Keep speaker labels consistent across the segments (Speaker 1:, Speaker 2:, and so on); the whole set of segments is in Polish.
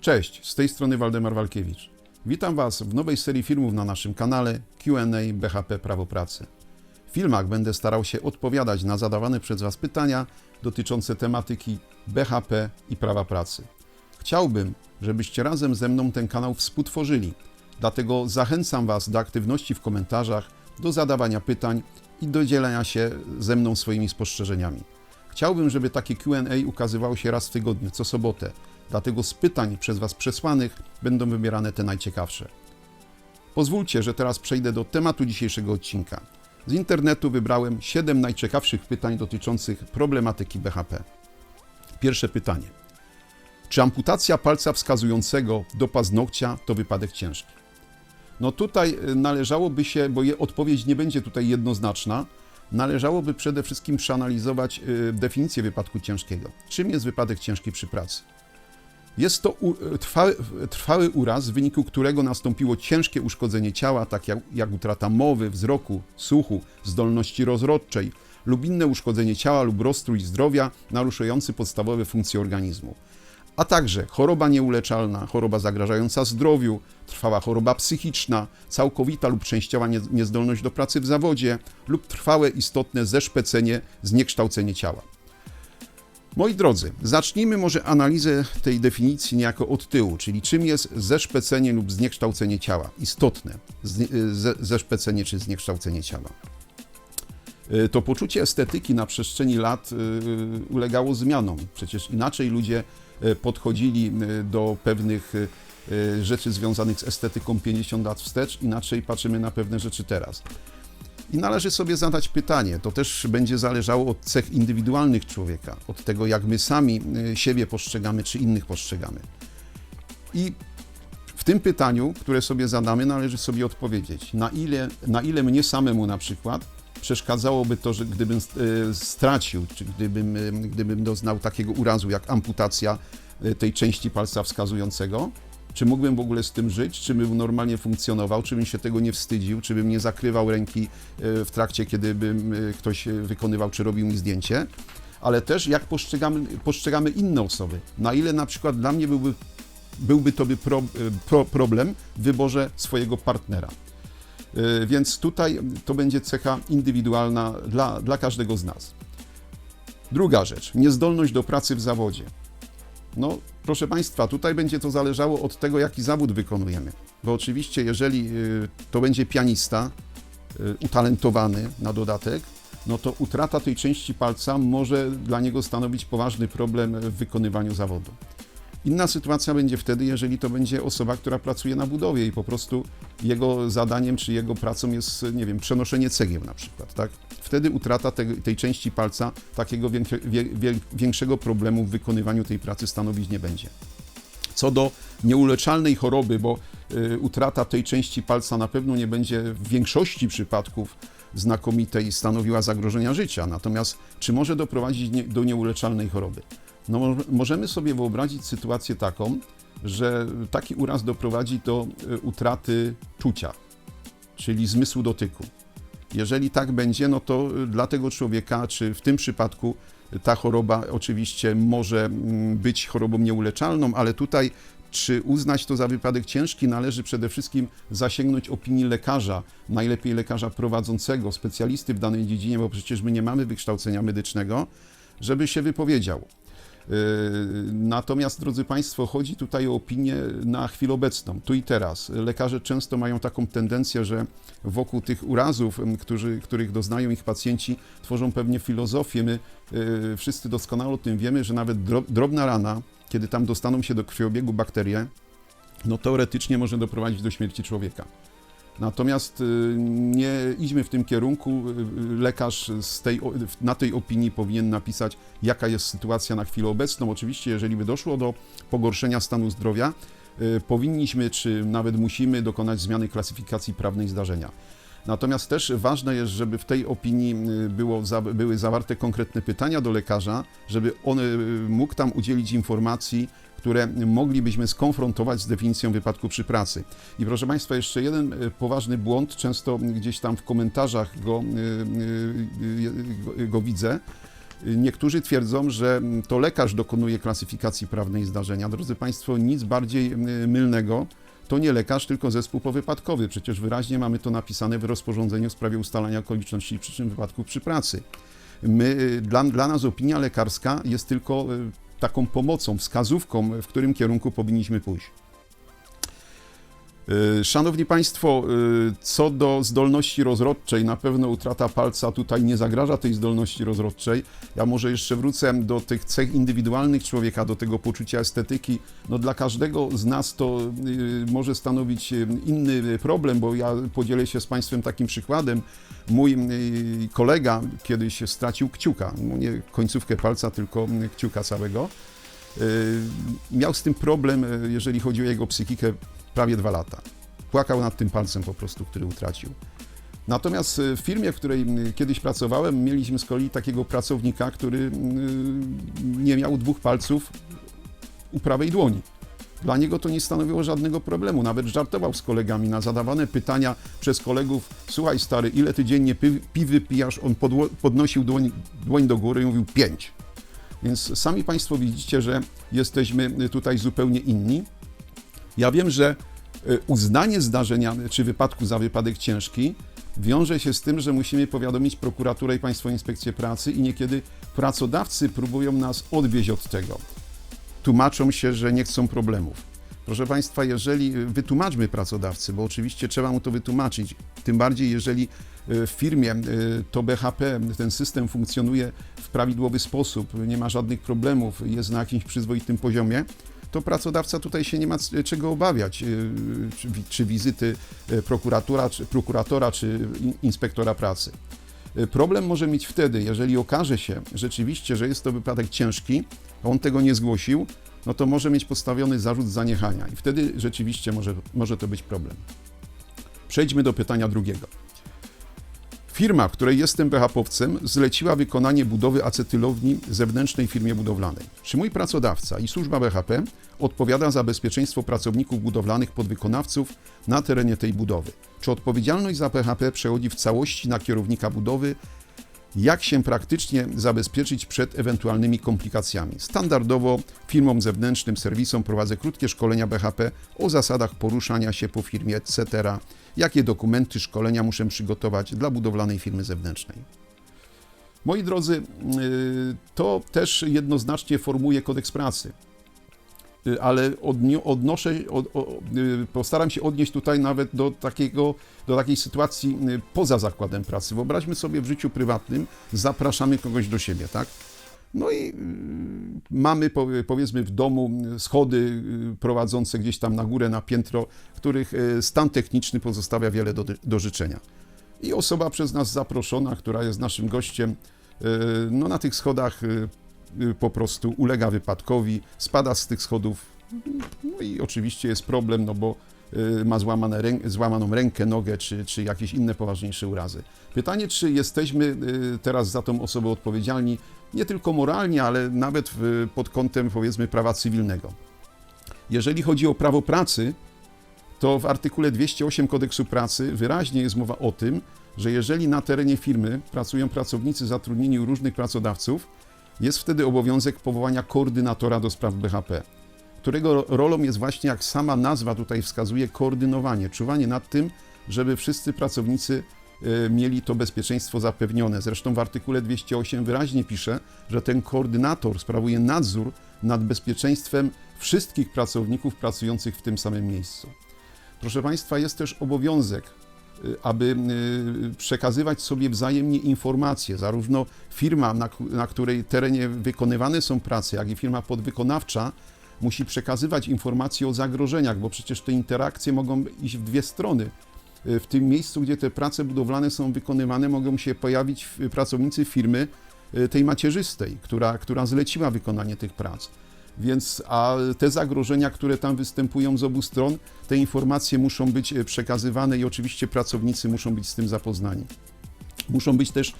Speaker 1: Cześć, z tej strony Waldemar Walkiewicz. Witam Was w nowej serii filmów na naszym kanale QA BHP Prawo Pracy. W filmach będę starał się odpowiadać na zadawane przez Was pytania dotyczące tematyki BHP i prawa pracy. Chciałbym, żebyście razem ze mną ten kanał współtworzyli, dlatego zachęcam Was do aktywności w komentarzach, do zadawania pytań i do dzielenia się ze mną swoimi spostrzeżeniami. Chciałbym, żeby takie QA ukazywało się raz w tygodniu, co sobotę. Dlatego z pytań przez Was przesłanych będą wybierane te najciekawsze. Pozwólcie, że teraz przejdę do tematu dzisiejszego odcinka. Z internetu wybrałem 7 najciekawszych pytań dotyczących problematyki BHP. Pierwsze pytanie. Czy amputacja palca wskazującego do paznokcia to wypadek ciężki? No tutaj y, należałoby się, bo odpowiedź nie będzie tutaj jednoznaczna, należałoby przede wszystkim przeanalizować y, definicję wypadku ciężkiego. Czym jest wypadek ciężki przy pracy? Jest to u, trwały, trwały uraz, w wyniku którego nastąpiło ciężkie uszkodzenie ciała, tak jak, jak utrata mowy, wzroku, słuchu, zdolności rozrodczej lub inne uszkodzenie ciała lub rozstrój zdrowia naruszający podstawowe funkcje organizmu. A także choroba nieuleczalna, choroba zagrażająca zdrowiu, trwała choroba psychiczna, całkowita lub częściowa nie- niezdolność do pracy w zawodzie lub trwałe istotne zeszpecenie, zniekształcenie ciała. Moi drodzy, zacznijmy może analizę tej definicji niejako od tyłu, czyli czym jest zeszpecenie lub zniekształcenie ciała. Istotne zeszpecenie czy zniekształcenie ciała. Y, To poczucie estetyki na przestrzeni lat y, ulegało zmianom. Przecież inaczej ludzie y, podchodzili do pewnych rzeczy związanych z estetyką 50 lat wstecz, inaczej patrzymy na pewne rzeczy teraz. I należy sobie zadać pytanie, to też będzie zależało od cech indywidualnych człowieka, od tego, jak my sami siebie postrzegamy, czy innych postrzegamy. I w tym pytaniu, które sobie zadamy, należy sobie odpowiedzieć, na ile, na ile mnie samemu na przykład przeszkadzałoby to, że gdybym y, stracił, czy gdybym, y, gdybym doznał takiego urazu jak amputacja y, tej części palca wskazującego, czy mógłbym w ogóle z tym żyć, czy bym normalnie funkcjonował, czy bym się tego nie wstydził, czy bym nie zakrywał ręki w trakcie, kiedy bym ktoś wykonywał, czy robił mi zdjęcie, ale też jak postrzegamy, postrzegamy inne osoby. Na ile na przykład dla mnie byłby, byłby to pro, pro, problem w wyborze swojego partnera. Y, Więc tutaj to będzie cecha indywidualna dla, dla każdego z nas. Druga rzecz, niezdolność do pracy w zawodzie. No, proszę Państwa, tutaj będzie to zależało od tego, jaki zawód wykonujemy. Bo oczywiście, jeżeli y, to będzie pianista, y, utalentowany na dodatek, no to utrata tej części palca może dla niego stanowić poważny problem w wykonywaniu zawodu. Inna sytuacja będzie wtedy, jeżeli to będzie osoba, która pracuje na budowie i po prostu jego zadaniem czy jego pracą jest, nie wiem, przenoszenie cegieł na przykład, tak? Wtedy utrata tej, tej części palca takiego większego problemu w wykonywaniu tej pracy stanowić nie będzie. Co do nieuleczalnej choroby, bo y, utrata tej części palca na pewno nie będzie w większości przypadków znakomitej stanowiła zagrożenia życia. Natomiast czy może doprowadzić do nieuleczalnej choroby? No, mo- możemy sobie wyobrazić sytuację taką, że taki uraz doprowadzi do y, utraty czucia, czyli zmysłu dotyku. Jeżeli tak będzie, no to y, dla tego człowieka, czy w tym przypadku y, ta choroba oczywiście może być chorobą nieuleczalną, ale tutaj czy uznać to za wypadek ciężki, należy przede wszystkim zasięgnąć opinii lekarza, najlepiej lekarza prowadzącego, specjalisty w danej dziedzinie, bo przecież my nie mamy wykształcenia medycznego, żeby się wypowiedział. Yy, Natomiast, drodzy Państwo, chodzi tutaj o opinię na chwilę obecną, tu i teraz. Lekarze często mają taką tendencję, że wokół tych urazów, którzy, których doznają ich pacjenci, tworzą pewnie filozofię. My yy, wszyscy doskonale o tym wiemy, że nawet dro- drobna rana, kiedy tam dostaną się do krwiobiegu bakterie, no teoretycznie może doprowadzić do śmierci człowieka. Natomiast y, nie idźmy w tym kierunku. Y, y, Lekarz tej, na tej opinii powinien napisać, jaka jest sytuacja na chwilę obecną. Oczywiście, jeżeli by doszło do pogorszenia stanu zdrowia, powinniśmy, czy nawet musimy dokonać zmiany klasyfikacji prawnej zdarzenia. Natomiast też ważne jest, żeby w tej opinii było, były zawarte konkretne pytania do lekarza, żeby on mógł tam udzielić informacji, które moglibyśmy skonfrontować z definicją wypadku przy pracy. I proszę Państwa, jeszcze jeden y, poważny błąd, często gdzieś tam w komentarzach go, y, y, go, widzę, Niektórzy twierdzą, że to lekarz dokonuje klasyfikacji prawnej zdarzenia. Drodzy Państwo, nic bardziej mylnego. To nie lekarz, tylko zespół powypadkowy. Przecież wyraźnie mamy to napisane w rozporządzeniu w sprawie ustalania okoliczności i przyczyn wypadków przy pracy. My, dla, dla nas opinia lekarska jest tylko taką pomocą, wskazówką, w którym kierunku powinniśmy pójść. Y, Szanowni Państwo, y, co do zdolności rozrodczej, na pewno utrata palca tutaj nie zagraża tej zdolności rozrodczej. Ja może jeszcze wrócę do tych cech indywidualnych człowieka, do tego poczucia estetyki. No dla każdego z nas to y, może stanowić inny problem, bo ja podzielę się z Państwem takim przykładem. Mój kolega kiedyś stracił kciuka, no nie końcówkę palca, tylko y, kciuka całego. Miał z tym problem, jeżeli chodzi o jego psychikę, prawie dwa lata. Płakał nad tym palcem po prostu, który utracił. Natomiast y, w firmie, w której y, kiedyś pracowałem, mieliśmy z kolei takiego pracownika, który y, nie miał dwóch palców u prawej dłoni. Dla niego to nie stanowiło żadnego problemu. Nawet żartował z kolegami na zadawane pytania przez kolegów: Słuchaj, stary, ile ty dziennie pi- piwy pijasz? On podnosił dłoń, dłoń do góry i mówił: Pięć. Więc sami Państwo widzicie, że jesteśmy tutaj zupełnie inni. Ja wiem, że y, uznanie zdarzenia czy wypadku za wypadek ciężki wiąże się z tym, że musimy powiadomić prokuraturę i Państwową Inspekcję Pracy i niekiedy pracodawcy próbują nas odwieźć od tego. Tłumaczą się, że nie chcą problemów. Proszę Państwa, jeżeli y, wytłumaczmy pracodawcy, bo oczywiście trzeba mu to wytłumaczyć, tym bardziej jeżeli y, w firmie to BHP, ten system funkcjonuje w prawidłowy sposób, nie ma żadnych problemów, jest na jakimś przyzwoitym poziomie, to pracodawca tutaj się nie ma czego obawiać, y, czy, wi- czy wizyty y, prokuratora, czy, prokuratora, czy in- inspektora pracy. Y, Problem może mieć wtedy, jeżeli okaże się rzeczywiście, że jest to wypadek ciężki, a on tego nie zgłosił, no to może mieć postawiony zarzut zaniechania i wtedy rzeczywiście może, może to być problem. Przejdźmy do pytania drugiego. Firma, w której jestem BHP-owcem, zleciła wykonanie budowy acetylowni zewnętrznej firmie budowlanej. Czy mój pracodawca i służba BHP odpowiada za bezpieczeństwo pracowników budowlanych podwykonawców na terenie tej budowy? Czy odpowiedzialność za BHP przechodzi w całości na kierownika budowy? Jak się praktycznie zabezpieczyć przed ewentualnymi komplikacjami? Standardowo firmom zewnętrznym, serwisom prowadzę krótkie szkolenia BHP o zasadach poruszania się po firmie, etc. Jakie dokumenty szkolenia muszę przygotować dla budowlanej firmy zewnętrznej? Moi drodzy, yy, to też jednoznacznie formuje kodeks pracy. Yy, Ale odnoszę, yy, postaram się odnieść tutaj nawet do, takiego, do takiej sytuacji poza zakładem pracy. Wyobraźmy sobie w życiu prywatnym, zapraszamy kogoś do siebie, tak? No i yy, mamy powie- powiedzmy w domu schody yy, prowadzące gdzieś tam na górę, na piętro, których yy, stan techniczny pozostawia wiele do, do życzenia. I osoba przez nas zaproszona, która jest naszym gościem, yy, no na tych schodach po prostu ulega wypadkowi, spada z tych schodów, no i oczywiście jest problem, no bo ma złamane złamaną rękę, nogę czy, czy jakieś inne poważniejsze urazy. Pytanie, czy jesteśmy teraz za tą osobę odpowiedzialni nie tylko moralnie, ale nawet pod kątem powiedzmy prawa cywilnego. Jeżeli chodzi o prawo pracy, to w artykule 208 kodeksu pracy wyraźnie jest mowa o tym, że jeżeli na terenie firmy pracują pracownicy zatrudnieni u różnych pracodawców, jest wtedy obowiązek powołania koordynatora do spraw BHP, którego ro- rolą jest właśnie, jak sama nazwa tutaj wskazuje, koordynowanie, czuwanie nad tym, żeby wszyscy pracownicy mieli to bezpieczeństwo zapewnione. Zresztą w artykule 208 wyraźnie pisze, że ten koordynator sprawuje nadzór nad bezpieczeństwem wszystkich pracowników pracujących w tym samym miejscu. Proszę Państwa, jest też obowiązek, y, aby y, przekazywać sobie wzajemnie informacje, zarówno firma, na, na której terenie wykonywane są prace, jak i firma podwykonawcza musi przekazywać informacje o zagrożeniach, bo przecież te interakcje mogą iść w dwie strony. Y, W tym miejscu, gdzie te prace budowlane są wykonywane, mogą się pojawić y, pracownicy firmy y, tej macierzystej, która, która zleciła wykonanie tych prac. Więc a te zagrożenia, które tam występują z obu stron, te informacje muszą być e, przekazywane i oczywiście pracownicy muszą być z tym zapoznani. Muszą być też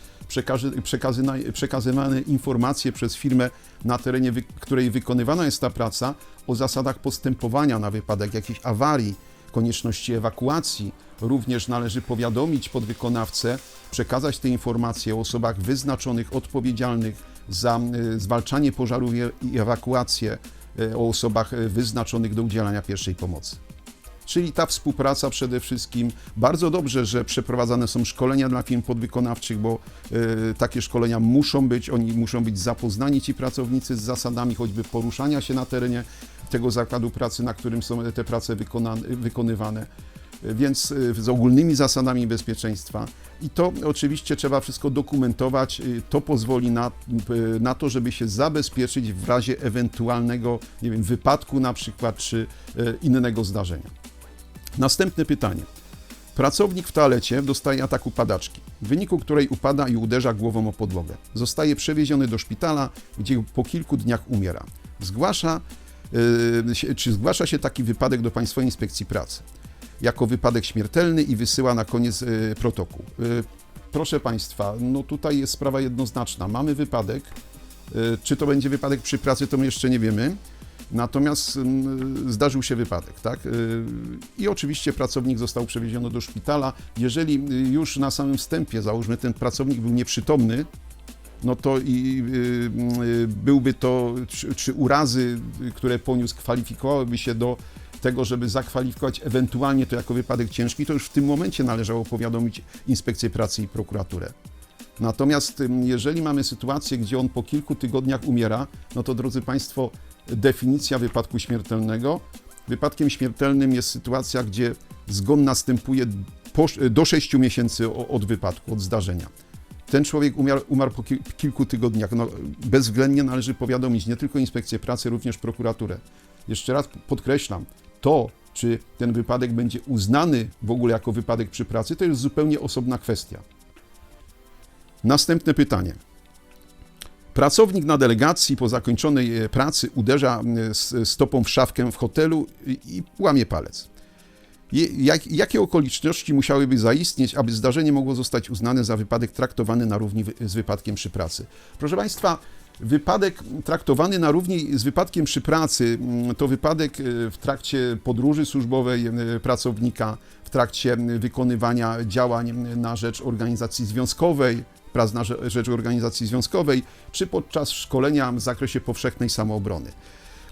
Speaker 1: przekazywane informacje przez firmę, na terenie której wykonywana jest ta praca, o zasadach postępowania na wypadek jakiejś awarii, konieczności ewakuacji. Również należy powiadomić podwykonawcę, przekazać te informacje o osobach wyznaczonych, odpowiedzialnych, za y, zwalczanie pożarów i- i ewakuację y, o osobach wyznaczonych do udzielania pierwszej pomocy. Czyli ta współpraca przede wszystkim. Bardzo dobrze, że przeprowadzane są szkolenia dla firm podwykonawczych, bo takie szkolenia muszą być, oni muszą być zapoznani ci pracownicy z zasadami choćby poruszania się na terenie tego zakładu pracy, na którym są te prace wykonywane. Więc y, z ogólnymi zasadami bezpieczeństwa. I to oczywiście trzeba wszystko dokumentować. Y, To pozwoli na, y, na to, żeby się zabezpieczyć w razie ewentualnego, nie wiem, wypadku na przykład, czy innego zdarzenia. Następne pytanie. Pracownik w toalecie dostaje ataku padaczki, w wyniku której upada i uderza głową o podłogę. Zostaje przewieziony do szpitala, gdzie po kilku dniach umiera. Zgłasza, czy zgłasza się taki wypadek do Państwowej Inspekcji Pracy jako wypadek śmiertelny i wysyła na koniec yy, protokół. Yy, proszę Państwa, no tutaj jest sprawa jednoznaczna. Mamy wypadek. Czy to będzie wypadek przy pracy, to my jeszcze nie wiemy. Natomiast mm, zdarzył się wypadek, tak? Y, I oczywiście pracownik został przewieziony do szpitala. Jeżeli y, już na samym wstępie, załóżmy, ten pracownik był nieprzytomny, no to i y, y, byłby to, czy, czy urazy, które poniósł, kwalifikowałyby się do tego, żeby zakwalifikować ewentualnie to jako wypadek ciężki, to już w tym momencie należało powiadomić Inspekcję Pracy i prokuraturę. Natomiast jeżeli mamy sytuację, gdzie on po kilku tygodniach umiera, no to drodzy Państwo, definicja wypadku śmiertelnego. Wypadkiem śmiertelnym jest sytuacja, gdzie zgon następuje po, do 6 miesięcy od wypadku, od zdarzenia. Ten człowiek umarł, umarł po kil- kilku tygodniach. No, bezwzględnie należy powiadomić nie tylko Inspekcję Pracy, również prokuraturę. Jeszcze raz podkreślam, to, czy ten wypadek będzie uznany w ogóle jako wypadek przy pracy, to jest zupełnie osobna kwestia. Następne pytanie. Pracownik na delegacji po zakończonej e, pracy uderza s- stopą w szafkę w hotelu i łamie palec. Jak, jakie okoliczności musiałyby zaistnieć, aby zdarzenie mogło zostać uznane za wypadek traktowany na równi z wypadkiem przy pracy? Proszę Państwa, wypadek traktowany na równi z wypadkiem przy pracy mm, to wypadek e, w trakcie podróży służbowej e, pracownika, w trakcie wykonywania działań na rzecz organizacji związkowej, prac na rze- rzecz organizacji związkowej, czy podczas szkolenia w zakresie powszechnej samoobrony.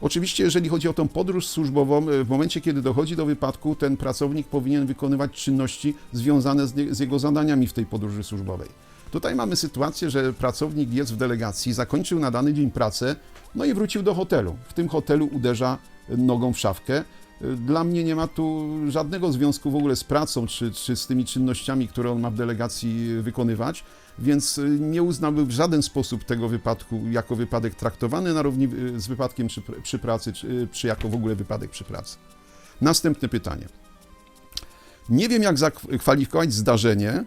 Speaker 1: Oczywiście, jeżeli chodzi o tą podróż służbową, e, w momencie, kiedy dochodzi do wypadku, ten pracownik powinien wykonywać czynności związane z, z jego zadaniami w tej podróży służbowej. Tutaj mamy sytuację, że pracownik jest w delegacji, zakończył na dany dzień pracę, no i wrócił do hotelu. W tym hotelu uderza nogą w szafkę. E, Dla mnie nie ma tu żadnego związku w ogóle z pracą, czy, czy z tymi czynnościami, które on ma w delegacji wykonywać, więc y, nie uznałbym w żaden sposób tego wypadku jako wypadek traktowany na równi y, z wypadkiem przy, przy pracy, czy, czy jako w ogóle wypadek przy pracy. Następne pytanie. Nie wiem, jak zakwalifikować zdarzenie,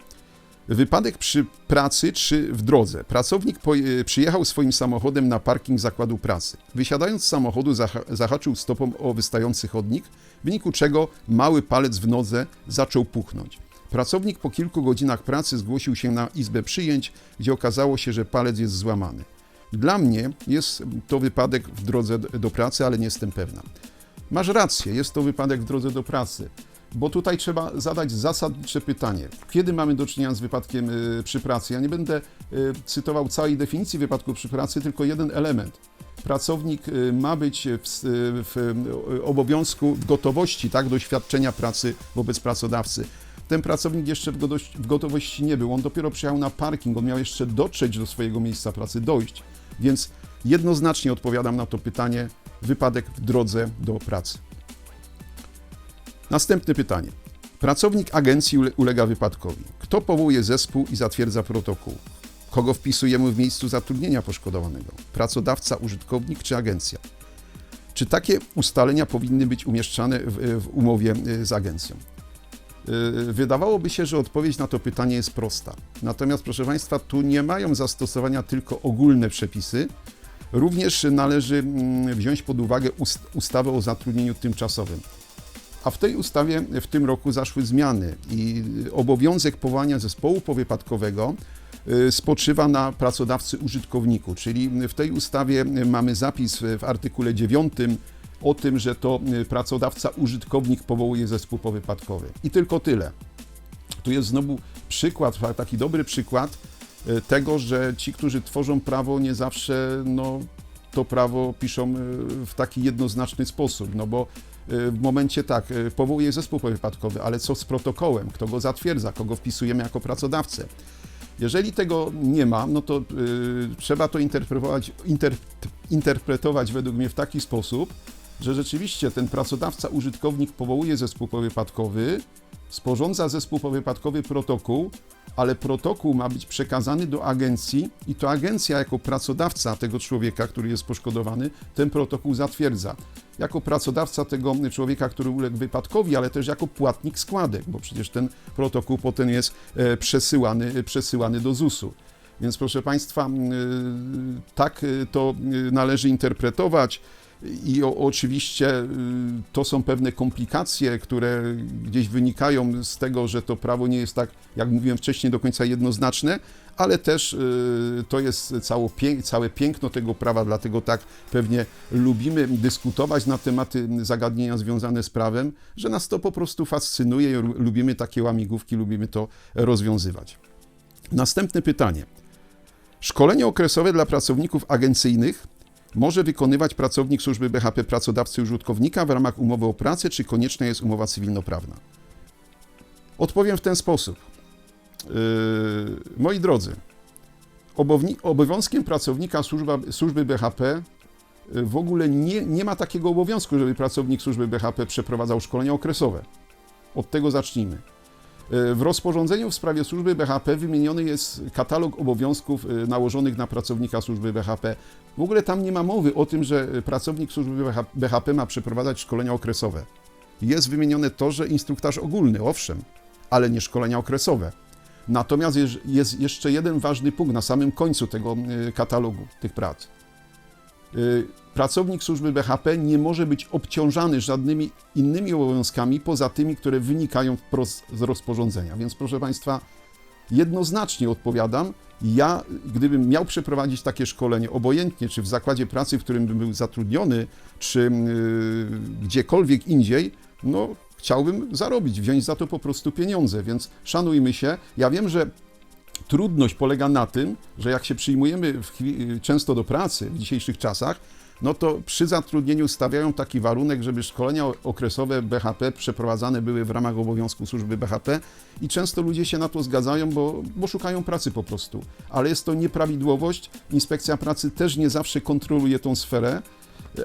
Speaker 1: wypadek przy pracy czy w drodze. Pracownik przyjechał swoim samochodem na parking zakładu pracy. Wysiadając z samochodu zaha- zahaczył stopą o wystający chodnik, w wyniku czego mały palec w nodze zaczął puchnąć. Pracownik po kilku godzinach pracy zgłosił się na izbę przyjęć, gdzie okazało się, że palec jest złamany. Dla mnie jest to wypadek w drodze do pracy, ale nie jestem pewna. Masz rację, jest to wypadek w drodze do pracy, bo tutaj trzeba zadać zasadnicze pytanie. Kiedy mamy do czynienia z wypadkiem y, przy pracy? Ja nie będę y, cytował całej definicji wypadku przy pracy, tylko jeden element. Pracownik y, ma być w, w obowiązku gotowości tak, do świadczenia pracy wobec pracodawcy. Ten pracownik jeszcze w gotowości nie był. On dopiero przyjechał na parking, on miał jeszcze dotrzeć do swojego miejsca pracy, dojść. Więc jednoznacznie odpowiadam na to pytanie: wypadek w drodze do pracy. Następne pytanie. Pracownik agencji ule- ulega wypadkowi. Kto powołuje zespół i zatwierdza protokół? Kogo wpisujemy w miejscu zatrudnienia poszkodowanego? Pracodawca, użytkownik czy agencja? Czy takie ustalenia powinny być umieszczane w, w umowie y, z agencją? Y, Wydawałoby się, że odpowiedź na to pytanie jest prosta. Natomiast, proszę Państwa, tu nie mają zastosowania tylko ogólne przepisy. Również należy mm, wziąć pod uwagę ust- ustawę o zatrudnieniu tymczasowym. A w tej ustawie w tym roku zaszły zmiany i obowiązek powołania zespołu powypadkowego y, spoczywa na pracodawcy użytkowniku, czyli w tej ustawie mamy zapis w artykule 9 o tym, że to y, pracodawca użytkownik powołuje zespół powypadkowy. I tylko tyle. Tu jest znowu przykład, taki dobry przykład, e, tego, że ci, którzy tworzą prawo, nie zawsze no, to prawo piszą w taki jednoznaczny sposób, no bo w momencie tak, e, powołuje zespół wypadkowy, ale co z protokołem? Kto go zatwierdza? Kogo wpisujemy jako pracodawcę? Jeżeli tego nie ma, no to y, trzeba to interpretować, inter, interpretować według mnie w taki sposób, że rzeczywiście ten pracodawca, użytkownik powołuje zespół powypadkowy, sporządza zespół powypadkowy protokół, ale protokół ma być przekazany do agencji i to agencja jako pracodawca tego człowieka, który jest poszkodowany, ten protokół zatwierdza. Jako pracodawca tego człowieka, który uległ wypadkowi, ale też jako płatnik składek, bo przecież ten protokół potem jest e, przesyłany, przesyłany do ZUS-u. Więc proszę Państwa, y, tak to należy interpretować. I o, oczywiście y, to są pewne komplikacje, które gdzieś wynikają z tego, że to prawo nie jest tak, jak mówiłem wcześniej, do końca jednoznaczne, ale też y, to jest całe piękno tego prawa, dlatego tak pewnie lubimy dyskutować na tematy zagadnienia związane z prawem, że nas to po prostu fascynuje, lu- lubimy takie łamigłówki, lubimy to rozwiązywać. Następne pytanie. Szkolenie okresowe dla pracowników agencyjnych może wykonywać pracownik służby BHP pracodawcy użytkownika w ramach umowy o pracę, czy konieczna jest umowa cywilnoprawna? Odpowiem w ten sposób. Yy, moi drodzy, obowiązkiem pracownika służba, służby BHP yy, w ogóle nie, nie ma takiego obowiązku, żeby pracownik służby BHP przeprowadzał szkolenia okresowe. Od tego zacznijmy. W rozporządzeniu w sprawie służby BHP wymieniony jest katalog obowiązków yy, nałożonych na pracownika służby BHP. W ogóle tam nie ma mowy o tym, że pracownik służby BH- BHP ma przeprowadzać szkolenia okresowe. Jest wymienione to, że instruktaż ogólny, owszem, ale nie szkolenia okresowe. Natomiast jest- jeszcze jeden ważny punkt na samym końcu tego yy, katalogu tych prac. Y, Pracownik służby BHP nie może być obciążany żadnymi innymi obowiązkami poza tymi, które wynikają wprost z rozporządzenia. Więc proszę Państwa, jednoznacznie odpowiadam. Ja, gdybym miał przeprowadzić takie szkolenie, obojętnie czy w zakładzie pracy, w którym bym był zatrudniony, czy yy, gdziekolwiek indziej, no chciałbym zarobić, wziąć za to po prostu pieniądze, więc szanujmy się. Ja wiem, że trudność polega na tym, że jak się przyjmujemy często do pracy w dzisiejszych czasach, no to przy zatrudnieniu stawiają taki warunek, żeby szkolenia okresowe BHP przeprowadzane były w ramach obowiązku służby BHP i często ludzie się na to zgadzają, bo, bo szukają pracy po prostu. Ale jest to nieprawidłowość. Inspekcja pracy też nie zawsze kontroluje tą sferę,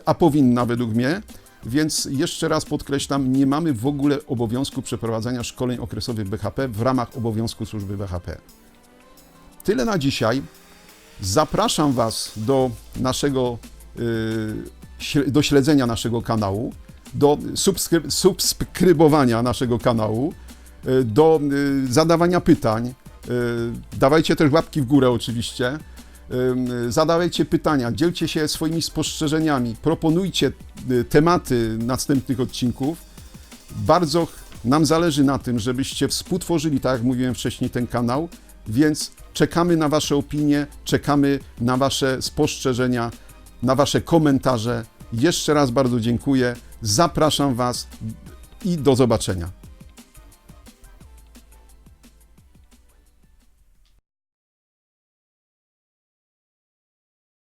Speaker 1: a powinna według mnie. Więc jeszcze raz podkreślam, nie mamy w ogóle obowiązku przeprowadzania szkoleń okresowych BHP w ramach obowiązku służby BHP. Tyle na dzisiaj. Zapraszam Was do naszego, y, do śledzenia naszego kanału, do subskry- subskrybowania naszego kanału, y, do y, zadawania pytań. Dawajcie też łapki w górę oczywiście. Zadawajcie pytania, dzielcie się swoimi spostrzeżeniami, proponujcie tematy następnych odcinków. Bardzo nam zależy na tym, żebyście współtworzyli, tak jak mówiłem wcześniej, ten kanał, więc czekamy na Wasze opinie, czekamy na Wasze spostrzeżenia, na Wasze komentarze. Jeszcze raz bardzo dziękuję, zapraszam Was i do zobaczenia.